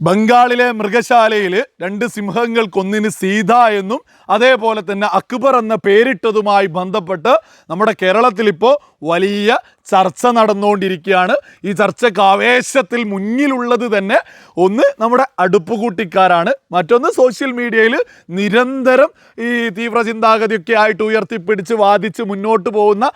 ബംഗാളിലെ മൃഗശാലയിൽ രണ്ട് സിംഹങ്ങൾക്കൊന്നിന് സീത എന്നും അതേപോലെ തന്നെ അക്ബർ എന്ന പേരിട്ടതുമായി ബന്ധപ്പെട്ട് നമ്മുടെ കേരളത്തിൽ ഇപ്പോൾ വലിയ ചർച്ച നടന്നുകൊണ്ടിരിക്കുകയാണ്. ഈ ചർച്ചയ്ക്ക് ആവേശത്തിൽ മുന്നിലുള്ളത് തന്നെ ഒന്ന് നമ്മുടെ അടുപ്പുകൂട്ടിക്കാരാണ്. മറ്റൊന്ന് സോഷ്യൽ മീഡിയയിൽ നിരന്തരം ഈ തീവ്ര ചിന്താഗതിയൊക്കെ ആയിട്ട് ഉയർത്തിപ്പിടിച്ച് വാദിച്ച് മുന്നോട്ട് പോകുന്ന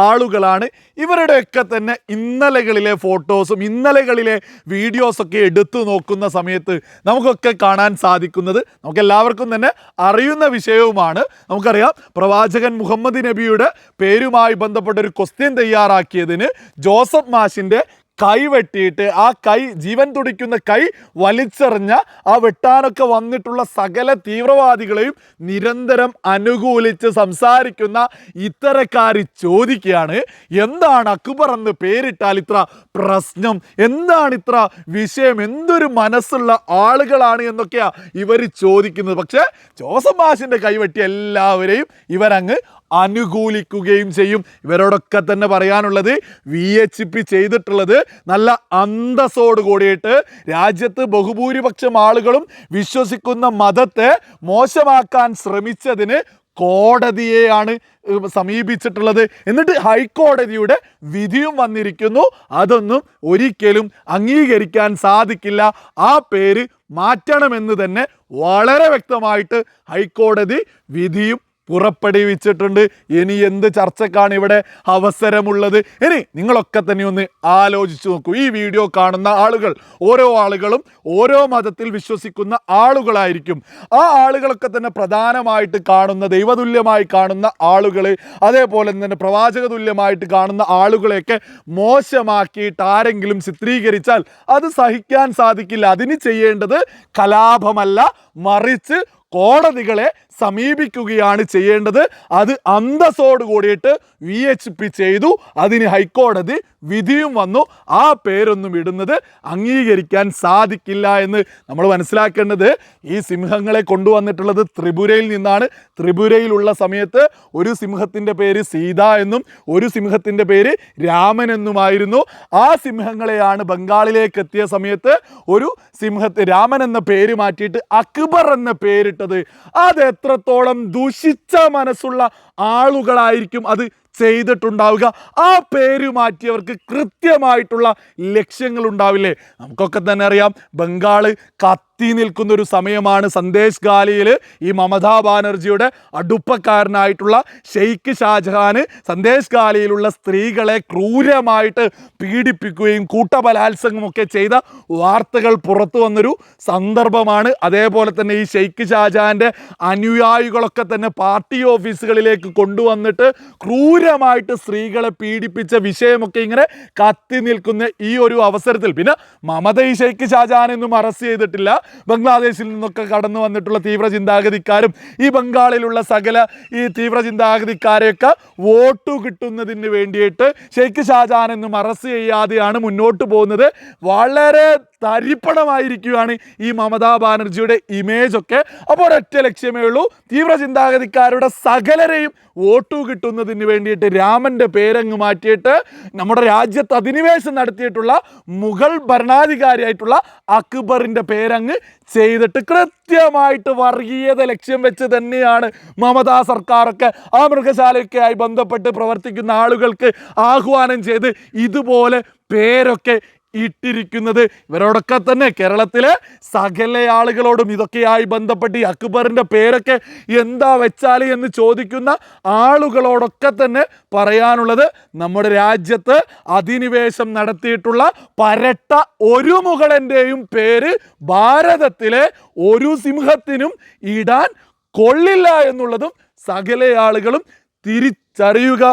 ആളുകളാണ്. ഇവരുടെയൊക്കെ തന്നെ ഇന്നലകളിലെ ഫോട്ടോസും ഇന്നലകളിലെ വീഡിയോസൊക്കെ എടുത്തു നോക്കുന്ന സമയത്ത് നമുക്കൊക്കെ കാണാൻ സാധിക്കുന്നത് നമുക്കെല്ലാവർക്കും തന്നെ അറിയുന്ന വിഷയവുമാണ്. നമുക്കറിയാം പ്രവാചകൻ മുഹമ്മദ് നബിയുടെ പേരുമായി ബന്ധപ്പെട്ട ഒരു ക്വസ്റ്റ്യൻ തയ്യാറാക്കിയതിന് ജോസഫ് മാഷിന്റെ കൈ വെട്ടിയിട്ട് ആ കൈ ജീവൻ തുടിക്കുന്ന കൈ വലിച്ചെറിഞ്ഞ ആ വെട്ടാനൊക്കെ വന്നിട്ടുള്ള സകല തീവ്രവാദികളെയും നിരന്തരം അനുകൂലിച്ച് സംസാരിക്കുന്ന ഇത്തരക്കാർ ചോദിക്കുകയാണ് എന്താണ് അക്ബർ എന്ന് പേരിട്ടാൽ ഇത്ര പ്രശ്നം? എന്താണ് ഇത്ര വിഷയം? എന്തൊരു മനസ്സുള്ള ആളുകളാണ് എന്നൊക്കെയാ ഇവർ ചോദിക്കുന്നത്. പക്ഷേ ജോസഫ് മാഷിന്റെ കൈവെട്ടി എല്ലാവരെയും ഇവരങ്ങ് അനുകൂലിക്കുകയും ചെയ്യും. ഇവരോടൊക്കെ തന്നെ പറയാനുള്ളത് വി എച്ച് പി ചെയ്തിട്ടുള്ളത് നല്ല അന്തസ്സോട് കൂടിയിട്ട് രാജ്യത്ത് ബഹുഭൂരിപക്ഷം ആളുകളും വിശ്വസിക്കുന്ന മതത്തെ മോശമാക്കാൻ ശ്രമിച്ചതിന് കോടതിയെയാണ് സമീപിച്ചിട്ടുള്ളത്. എന്നിട്ട് ഹൈക്കോടതിയുടെ വിധിയും വന്നിരിക്കുന്നു. അതൊന്നും ഒരിക്കലും അംഗീകരിക്കാൻ സാധിക്കില്ല. ആ പേര് മാറ്റണമെന്ന് തന്നെ വളരെ വ്യക്തമായിട്ട് ഹൈക്കോടതി വിധിയും പുറപ്പെടുവിച്ചിട്ടുണ്ട്. ഇനി എന്ത് ചർച്ചക്കാണ് ഇവിടെ അവസരമുള്ളത്? ഇനി നിങ്ങളൊക്കെ തന്നെ ഒന്ന് ആലോചിച്ച് നോക്കൂ. ഈ വീഡിയോ കാണുന്ന ആളുകൾ ഓരോ ആളുകളും ഓരോ മതത്തിൽ വിശ്വസിക്കുന്ന ആളുകളായിരിക്കും. ആ ആളുകളൊക്കെ തന്നെ പ്രധാനമായിട്ട് കാണുന്ന ദൈവതുല്യമായി കാണുന്ന ആളുകൾ അതേപോലെ തന്നെ പ്രവാചക തുല്യമായിട്ട് കാണുന്ന ആളുകളെയൊക്കെ മോശമാക്കിയിട്ട് ആരെങ്കിലും ചിത്രീകരിച്ചാൽ അത് സഹിക്കാൻ സാധിക്കില്ല. അതിന് ചെയ്യേണ്ടത് കലാപമല്ല മറിച്ച് കോടതികളെ സമീപിക്കുകയാണ് ചെയ്യേണ്ടത്. അത് അന്തസ്സോട് കൂടിയിട്ട് വി എച്ച് പി ചെയ്തു. അതിന് ഹൈക്കോടതി വിധിയും വന്നു. ആ പേരൊന്നും ഇടുന്നത് അംഗീകരിക്കാൻ സാധിക്കില്ല എന്ന് നമ്മൾ മനസ്സിലാക്കേണ്ടത് ഈ സിംഹങ്ങളെ കൊണ്ടുവന്നിട്ടുള്ളത് ത്രിപുരയിൽ നിന്നാണ്. ത്രിപുരയിലുള്ള സമയത്ത് ഒരു സിംഹത്തിന്റെ പേര് സീത എന്നും ഒരു സിംഹത്തിന്റെ പേര് രാമൻ എന്നുമായിരുന്നു. ആ സിംഹങ്ങളെയാണ് ബംഗാളിലേക്ക് എത്തിയ സമയത്ത് ഒരു സിംഹത്തെ രാമൻ എന്ന പേര് മാറ്റിയിട്ട് അക്ബർ എന്ന പേരിട്ടത് അത് എത്രത്തോളം ദുഷിച്ച മനസ്സുള്ള ആളുകളായിരിക്കും അത് ചെയ്തിട്ടുണ്ടാവുക. ആ പേര് മാറ്റിയവർക്ക് കൃത്യമായിട്ടുള്ള ലക്ഷ്യങ്ങൾ ഉണ്ടാവില്ലേ നമുക്കൊക്കെ തന്നെ അറിയാം. ബംഗാൾ കത്തി നിൽക്കുന്ന ഒരു സമയമാണ് സന്ദേശ് ഗാലിയിൽ ഈ മമതാ ബാനർജിയുടെ അടുപ്പക്കാരനായിട്ടുള്ള ഷെയ്ഖ് ഷാജഹാന് സന്ദേശ് ഗാലിയിലുള്ള സ്ത്രീകളെ ക്രൂരമായിട്ട് പീഡിപ്പിക്കുകയും കൂട്ടബലാത്സംഗമൊക്കെ ചെയ്ത വാർത്തകൾ പുറത്തു വന്നൊരു സന്ദർഭമാണ്. അതേപോലെ തന്നെ ഈ ഷെയ്ഖ് ഷാജഹാന്റെ അനുയായികളൊക്കെ തന്നെ പാർട്ടി ഓഫീസുകളിലേക്ക് കൊണ്ടുവന്നിട്ട് ക്രൂരമായിട്ട് സ്ത്രീകളെ പീഡിപ്പിച്ച വിഷയമൊക്കെ ഇങ്ങനെ കത്തി നിൽക്കുന്ന ഈ ഒരു അവസരത്തിൽ. പിന്നെ മമത ഈ ഷെയ്ഖ് ഷാജാനൊന്നും അറസ്റ്റ് ചെയ്തിട്ടില്ല. ബംഗ്ലാദേശിൽ നിന്നൊക്കെ കടന്നു വന്നിട്ടുള്ള തീവ്ര ചിന്താഗതിക്കാരും ഈ ബംഗാളിലുള്ള സകല ഈ തീവ്ര ചിന്താഗതിക്കാരെയൊക്കെ വോട്ട് കിട്ടുന്നതിന് വേണ്ടിയിട്ട് ഷെയ്ഖ് ഷാജാനൊന്നും അറസ്റ്റ് ചെയ്യാതെയാണ് മുന്നോട്ട് പോകുന്നത്. വളരെ തരിപ്പണമായിരിക്കുകയാണ് ഈ മമതാ ബാനർജിയുടെ ഇമേജ് ഒക്കെ. അപ്പോൾ ഒരൊറ്റ ലക്ഷ്യമേ ഉള്ളൂ. തീവ്ര ചിന്താഗതിക്കാരുടെ സകലരെയും വോട്ടു കിട്ടുന്നതിന് വേണ്ടിയിട്ട് രാമന്റെ പേരങ്ങ് മാറ്റിയിട്ട് നമ്മുടെ രാജ്യത്ത് അധിനിവേശം നടത്തിയിട്ടുള്ള മുഗൾ ഭരണാധികാരിയായിട്ടുള്ള അക്ബറിന്റെ പേരങ്ങ് ചെയ്തിട്ട് കൃത്യമായിട്ട് വർഗീയത ലക്ഷ്യം വെച്ച് തന്നെയാണ് മമതാ സർക്കാരൊക്കെ ആ മൃഗശാലയൊക്കെ ആയി ബന്ധപ്പെട്ട് പ്രവർത്തിക്കുന്ന ആളുകൾക്ക് ആഹ്വാനം ചെയ്ത് ഇതുപോലെ പേരൊക്കെ ഇട്ടിരിക്കുന്നത്. ഇവരോടൊക്കെ തന്നെ കേരളത്തിലെ സകല ആളുകളോടും ഇതൊക്കെയായി ബന്ധപ്പെട്ട് ഈ അക്ബറിന്റെ പേരൊക്കെ എന്താ വെച്ചാൽ എന്ന് ചോദിക്കുന്ന ആളുകളോടൊക്കെ തന്നെ പറയാനുള്ളത് നമ്മുടെ രാജ്യത്ത് അധിനിവേശം നടത്തിയിട്ടുള്ള പരട്ട ഒരു മുകളന്റെയും പേര് ഭാരതത്തിലെ ഒരു സിംഹത്തിനും ഇടാൻ കൊള്ളില്ല എന്നുള്ളതും സകല ആളുകളും തിരിച്ചറിയുക.